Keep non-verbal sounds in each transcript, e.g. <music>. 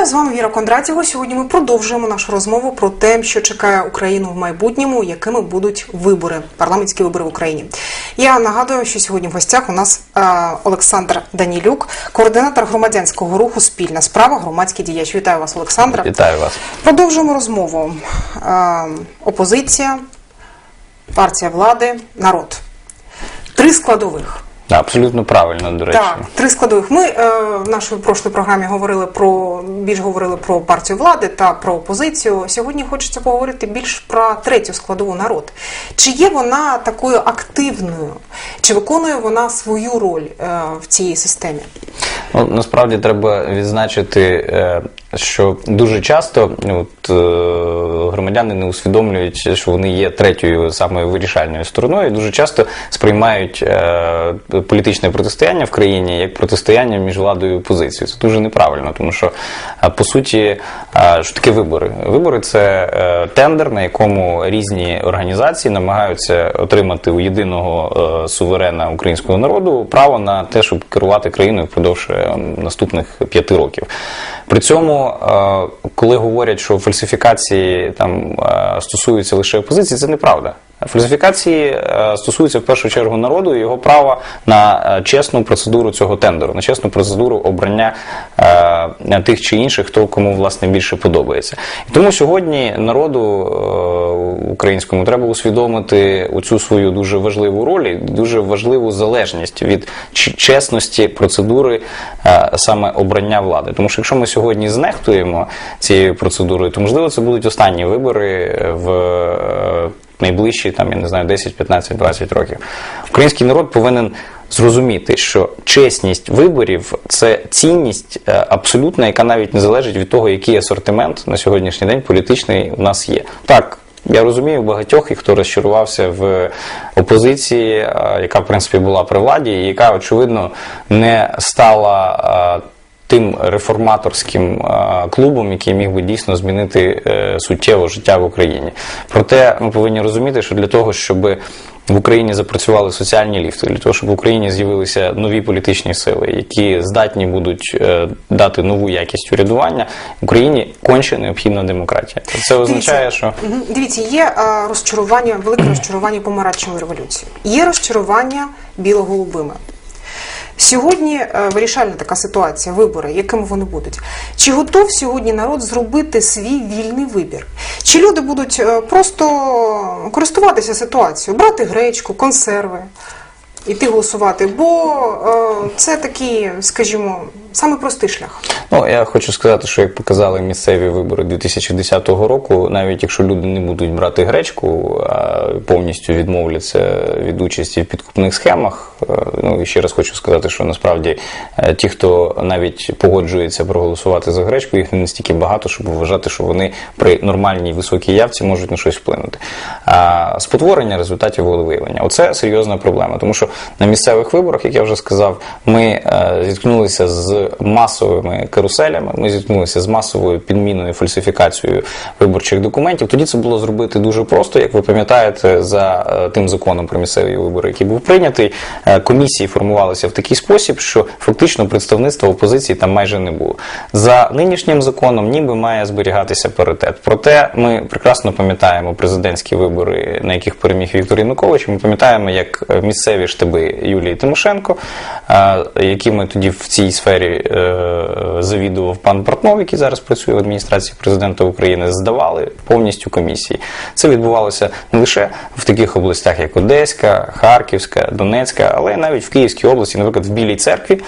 Вітаю з вами Віра Кондратєва. Сьогодні ми продовжуємо нашу розмову про те, що чекає Україну в майбутньому, якими будуть вибори, парламентські вибори в Україні. Я нагадую, що сьогодні в гостях у нас е, Олександр Данілюк, координатор громадянського руху Спільна справа, громадський діяч. Вітаю вас, Олександра. Вітаю вас. Продовжуємо розмову. Е, опозиція, партія влади, народ. Три складових. Абсолютно правильно, до речі. Так, три складових. Ми е, в нашій прошлій програмі говорили про більш говорили про партію влади та про опозицію. Сьогодні хочеться поговорити більш про третю складову народ. Чи є вона такою активною, чи виконує вона свою роль е, в цій системі? Ну, насправді треба відзначити, е, що дуже часто от, е, громадяни не усвідомлюють, що вони є третьою самою вирішальною стороною. і Дуже часто сприймають е, політичне протистояння в країні як протистояння між владою і опозицією. Це дуже неправильно, тому що е, по суті, е, що таке вибори? Вибори це е, тендер, на якому різні організації намагаються отримати у єдиного е, суверена українського народу право на те, щоб керувати країною впродовж наступних п'яти років. При цьому, е, коли говорять, що фальсифікації там е, стосуються лише опозиції, це неправда. Фальсифікації е, стосуються в першу чергу народу і його права на е, чесну процедуру цього тендеру, на чесну процедуру обрання е, тих чи інших, хто кому власне більше подобається. І тому сьогодні народу українському треба усвідомити оцю свою дуже важливу роль, і дуже важливу залежність від чесності процедури саме обрання влади. Тому що якщо ми сьогодні знехтуємо цією процедурою, то можливо це будуть останні вибори в. Найближчі там я не знаю 10, 15, 20 років. Український народ повинен зрозуміти, що чесність виборів це цінність е, абсолютна, яка навіть не залежить від того, який асортимент на сьогоднішній день політичний у нас є. Так. Я розумію багатьох, і хто розчарувався в опозиції, е, яка в принципі була при владі, і яка очевидно не стала е, тим реформаторським е, клубом, який міг би дійсно змінити е, суттєво життя в Україні. Проте ми повинні розуміти, що для того, щоб в Україні запрацювали соціальні ліфти, для того, щоб в Україні з'явилися нові політичні сили, які здатні будуть е, дати нову якість урядування, Україні конче необхідна демократія. Це означає, що Дивіться, є розчарування, велике розчарування помаранчевої революції. Є розчарування біло-голубими. Сьогодні е, вирішальна така ситуація, вибори, якими вони будуть. Чи готов сьогодні народ зробити свій вільний вибір? Чи люди будуть е, просто користуватися ситуацією, брати гречку, консерви, іти голосувати? Бо е, це такі, скажімо, саме простий шлях. Ну, я хочу сказати, що як показали місцеві вибори 2010 року, навіть якщо люди не будуть брати гречку, а повністю відмовляться від участі в підкупних схемах. е, Ну і ще раз хочу сказати, що насправді е, ті, хто навіть погоджується проголосувати за гречку, їх не настільки багато, щоб вважати, що вони при нормальній високій явці можуть на щось вплинути. А спотворення результатів волевиявлення оце серйозна проблема, тому що на місцевих виборах, як я вже сказав, ми е, зіткнулися з масовими каруселями. Ми зіткнулися з масовою підміною фальсифікацією виборчих документів. Тоді це було зробити дуже просто, як ви пам'ятаєте, за е, тим законом про місцеві вибори, який був прийнятий. е, Комісії формувалися в такий спосіб, що фактично представництва опозиції там майже не було. За нинішнім законом, ніби має зберігатися паритет. Проте ми прекрасно пам'ятаємо президентські вибори, на яких переміг Віктор Янукович. Ми пам'ятаємо, як е, місцеві штаби Юлії Тимошенко, е, якими тоді в цій сфері е, завідував пан Портнов, який зараз працює в адміністрації президента України, здавали повністю комісії. Це відбувалося не лише в таких областях, як Одеська, Харківська, Донецька, але навіть в Київській області, наприклад, в Білій церкві.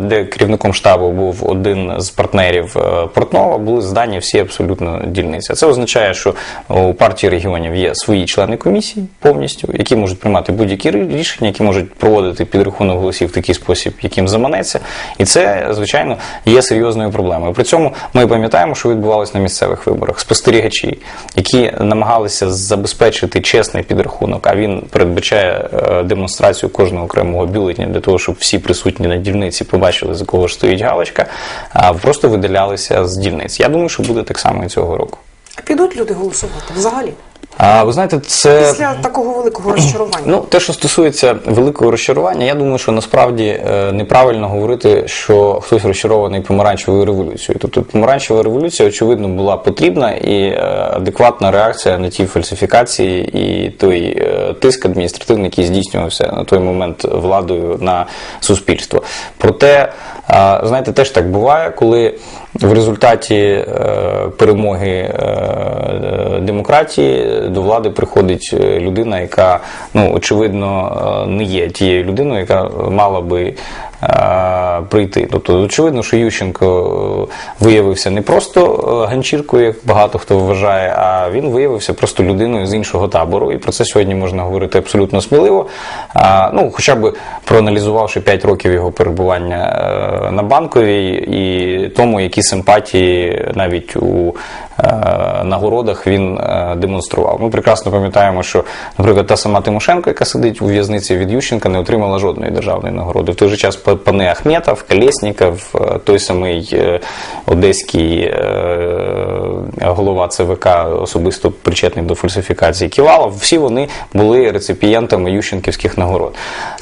Де керівником штабу був один з партнерів е, Портнова, були здані всі абсолютно дільниці. Це означає, що у партії регіонів є свої члени комісії повністю, які можуть приймати будь-які рішення, які можуть проводити підрахунок голосів в такий спосіб, яким заманеться. І це, звичайно, є серйозною проблемою. При цьому ми пам'ятаємо, що відбувалося на місцевих виборах. Спостерігачі, які намагалися забезпечити чесний підрахунок, а він передбачає е, демонстрацію кожного окремого бюлетня для того, щоб всі присутні на дільниці побачили, за кого ж стоїть галочка, а просто видалялися з дільниць. Я думаю, що буде так само і цього року. А підуть люди голосувати взагалі? А ви знаєте, це Після такого великого <clears throat> розчарування. Ну, те, що стосується великого розчарування, я думаю, що насправді е, неправильно говорити, що хтось розчарований помаранчевою революцією. Тобто помаранчева революція, очевидно, була потрібна і е, адекватна реакція на ті фальсифікації і той е, тиск адміністративний, який здійснювався на той момент владою на суспільство. Проте, знаєте, теж так буває, коли в результаті е, перемоги е, демократії до влади приходить е, людина, яка ну очевидно не є тією людиною, яка мала би прийти. Тобто, очевидно, що Ющенко е, виявився не просто е, ганчіркою, як багато хто вважає, а він виявився просто людиною з іншого табору. І про це сьогодні можна говорити абсолютно сміливо. Ну, хоча б проаналізувавши 5 років його перебування е, на банковій і тому, які симпатії навіть у е, нагородах він е, демонстрував. Ми прекрасно пам'ятаємо, що, наприклад, та сама Тимошенко, яка сидить у в'язниці від Ющенка, не отримала жодної державної нагороди. В той же час па- пани Ахметов, Колєсніков, е, той самий е, одеський е, голова ЦВК, особисто причетний до фальсифікації Ківалов, всі вони були реципієнтами Ющенківських нагород.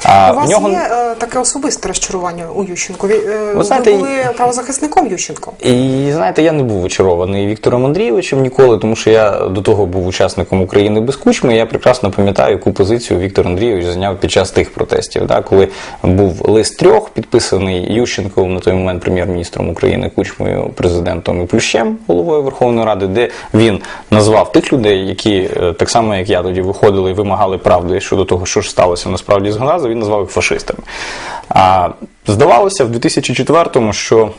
А У вас нього є е, таке особисте розчарування у Ющенко. Ви, е, ви знаєте, були правозахисником Ющенко. І знаєте, я не був очарований Віктором Андрійовичем ніколи, тому що я до того був учасником України без кучми. і Я прекрасно пам'ятаю, яку позицію Віктор Андрійович зайняв під час тих протестів. Да, коли був лист трьох, підписаний Ющенковим на той момент прем'єр-міністром України, кучмою, президентом і Плющем, головою Верховної Ради, де він назвав тих людей, які е, так само як я тоді виходили і вимагали правди щодо того, що ж сталося насправді з Ганаза, він назвав їх фашистами. А здавалося в 2004-му, що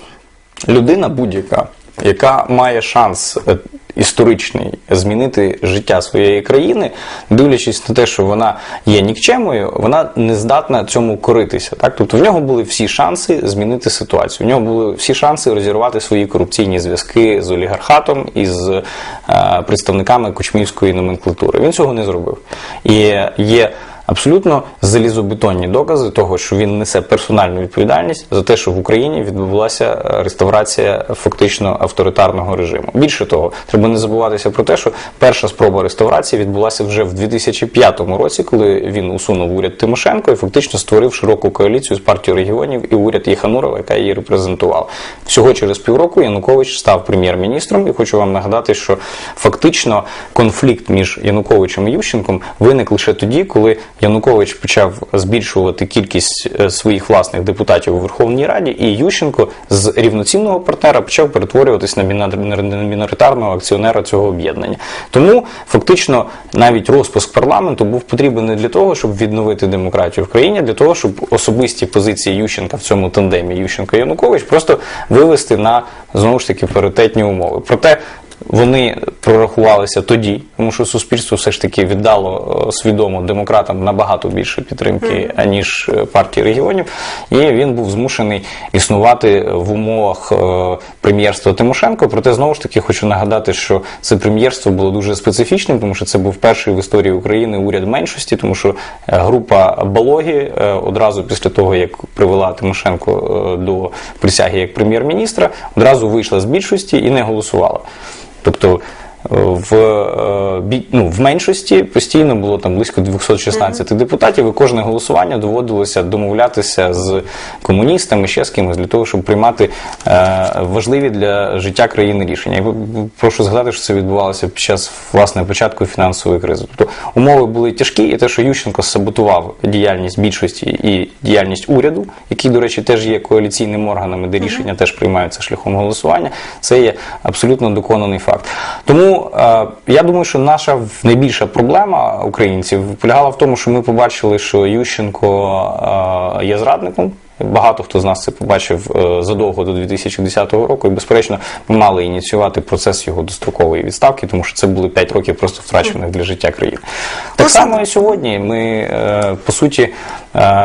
людина будь-яка, яка має шанс е, історичний змінити життя своєї країни, дивлячись на те, що вона є нікчемою, вона не здатна цьому коритися. Так? Тобто в нього були всі шанси змінити ситуацію. В нього були всі шанси розірвати свої корупційні зв'язки з олігархатом і з е, представниками кучмівської номенклатури. Він цього не зробив. І є абсолютно залізобетонні докази того, що він несе персональну відповідальність за те, що в Україні відбулася е, реставрація фактично авторитарного режиму. Більше того, треба не забуватися про те, що перша спроба реставрації відбулася вже в 2005 році, коли він усунув уряд Тимошенко і фактично створив широку коаліцію з партією регіонів і уряд Єханурова, яка її репрезентувала. Всього через півроку Янукович став прем'єр-міністром, і хочу вам нагадати, що фактично конфлікт між Януковичем і Ющенком виник лише тоді, коли Янукович почав збільшувати кількість е, своїх власних депутатів у Верховній Раді, і Ющенко з рівноцінного партнера почав перетворюватись на мінор- на міноритарного акціонера цього об'єднання. Тому фактично навіть розпуск парламенту був потрібен не для того, щоб відновити демократію в країні, а для того, щоб особисті позиції Ющенка в цьому тандемі Ющенко-Янукович просто вивести на знову ж таки паритетні умови. Проте вони прорахувалися тоді, тому що суспільство все ж таки віддало е, свідомо демократам набагато більше підтримки, аніж е, партії регіонів, і він був змушений існувати в умовах е, прем'єрства Тимошенко. Проте знову ж таки хочу нагадати, що це прем'єрство було дуже специфічним, тому що це був перший в історії України уряд меншості, тому що група Балогі одразу після того, як привела Тимошенко до присяги як прем'єр-міністра, одразу вийшла з більшості і не голосувала. Тобто в, е, ну, в меншості постійно було там близько 216 депутатів, і кожне голосування доводилося домовлятися з комуністами, ще з кимось, для того, щоб приймати е, важливі для життя країни рішення. Я прошу згадати, що це відбувалося під час власне початку фінансової кризи. Тобто умови були тяжкі, і те, що Ющенко саботував діяльність більшості і діяльність уряду, який, до речі, теж є коаліційним органом, де рішення теж приймаються шляхом голосування. Це є абсолютно доконаний факт. Тому е, я думаю, що наша найбільша проблема українців полягала в тому, що ми побачили, що Ющенко е, є зрадником. Багато хто з нас це побачив е, задовго до 2010 року, і безперечно, ми мали ініціювати процес його дострокової відставки, тому що це були 5 років просто втрачених для життя країни. Так само і сьогодні ми по суті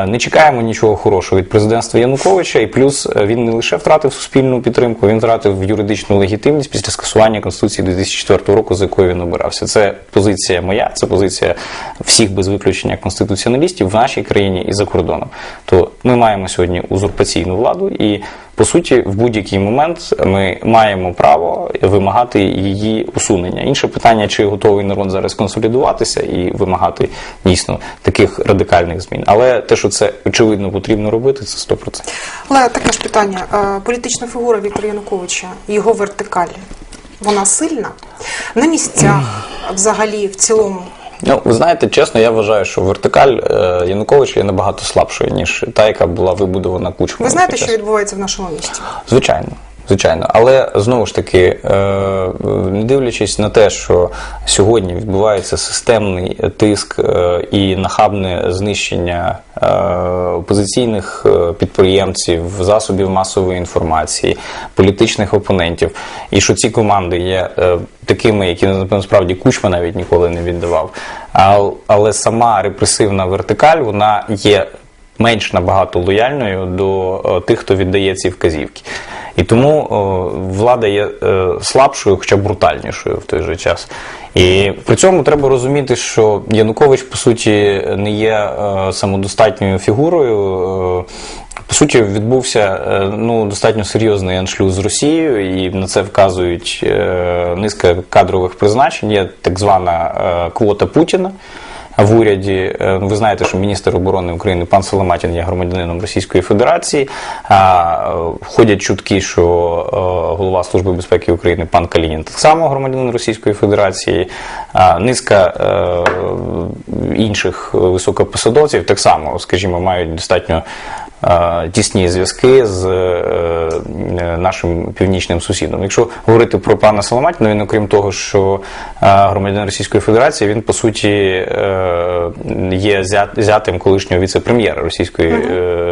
не чекаємо нічого хорошого від президентства Януковича, і плюс е, він не лише втратив суспільну підтримку, він втратив юридичну легітимність після скасування конституції 2004 року, за якою він обирався. Це позиція моя, це позиція всіх без виключення конституціоналістів в нашій країні і за кордоном. То ми маємо сьогодні узурпаційну владу і. По суті, в будь-який момент ми маємо право вимагати її усунення. Інше питання, чи готовий народ зараз консолідуватися і вимагати дійсно таких радикальних змін. Але те, що це очевидно потрібно робити, це 100%. Але таке ж питання. Е, Політична фігура Віктора Януковича, його вертикаль, вона сильна? На місцях, взагалі, в цілому. Ну, ви знаєте, чесно, я вважаю, що вертикаль е, Януковича є набагато слабшою, ніж та, яка була вибудована кучмою. Ви знаєте, що відбувається в нашому місті? Звичайно. Звичайно, але знову ж таки, е, не дивлячись на те, що сьогодні відбувається системний тиск е, і нахабне знищення е, опозиційних підприємців, засобів масової інформації, політичних опонентів, і що ці команди є такими, які насправді кучма навіть ніколи не віддавав. Але сама репресивна вертикаль вона є менш набагато лояльною до е, тих, хто віддає ці вказівки. І тому е, влада є е, слабшою, хоча брутальнішою в той же час. І при цьому треба розуміти, що Янукович, по суті, не є самодостатньою фігурою. По суті, відбувся ну, достатньо серйозний аншлюз з Росією, і на це вказують низка кадрових призначень. Є так звана квота Путіна в уряді. Е, Ви знаєте, що міністр оборони України пан Соломатін є громадянином Російської Федерації. Е, Ходять чутки, що е, голова Служби безпеки України пан Калінін так само громадянин Російської Федерації. Низка інших високопосадовців так само, скажімо, мають достатньо. Е, Тісні зв'язки з е, нашим північним сусідом. Якщо говорити про пана Соломатіна, він, окрім того, що е, громадянин Російської Федерації, він по суті є зятим колишнього віце-прем'єра Російської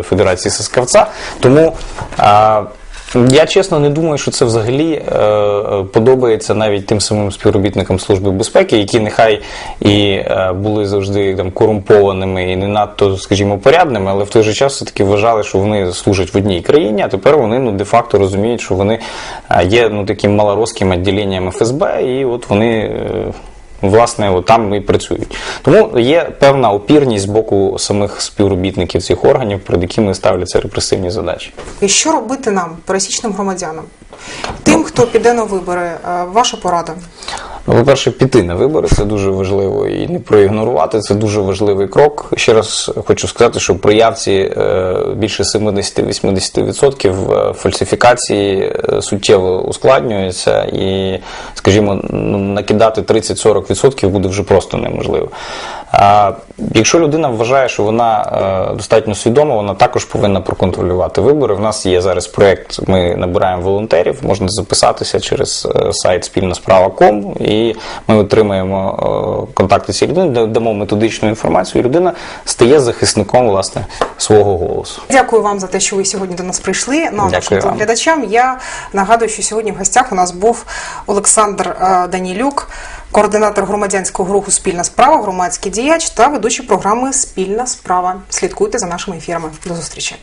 Федерації Саскавця. Тому я чесно не думаю, що це взагалі е, подобається навіть тим самим співробітникам Служби безпеки, які нехай і е, були завжди там корумпованими і не надто, скажімо, порядними, але в той же час все-таки вважали, що вони служать в одній країні, а тепер вони ну де-факто розуміють, що вони е, є ну таким малоросським відділенням ФСБ, і от вони. е, Власне, от там і працюють. Тому є певна опірність з боку самих співробітників цих органів, перед якими ставляться репресивні задачі. І що робити нам, пересічним громадянам? Тим, хто піде на вибори, е, ваша порада. Ну, по-перше, піти на вибори це дуже важливо і не проігнорувати. Це дуже важливий крок. Ще раз хочу сказати, що при явці е, більше 70-80% е, фальсифікації суттєво ускладнюються, і, скажімо, ну, накидати 30-40% буде вже просто неможливо. А якщо людина вважає, що вона е, достатньо свідома, вона також повинна проконтролювати вибори. В нас є зараз проєкт, ми набираємо волонтерів, можна записатися через е, сайт спільна справа.ком, і ми отримаємо е, контакти цієї людини, дамо методичну інформацію, і людина стає захисником власне свого голосу. Дякую вам за те, що ви сьогодні до нас прийшли. Ну, а Дякую нашим глядачам я нагадую, що сьогодні в гостях у нас був Олександр Данілюк, координатор громадянського руху Спільна справа, громадський діяч та ведучий програми Спільна справа. Слідкуйте за нашими ефірами. До зустрічі.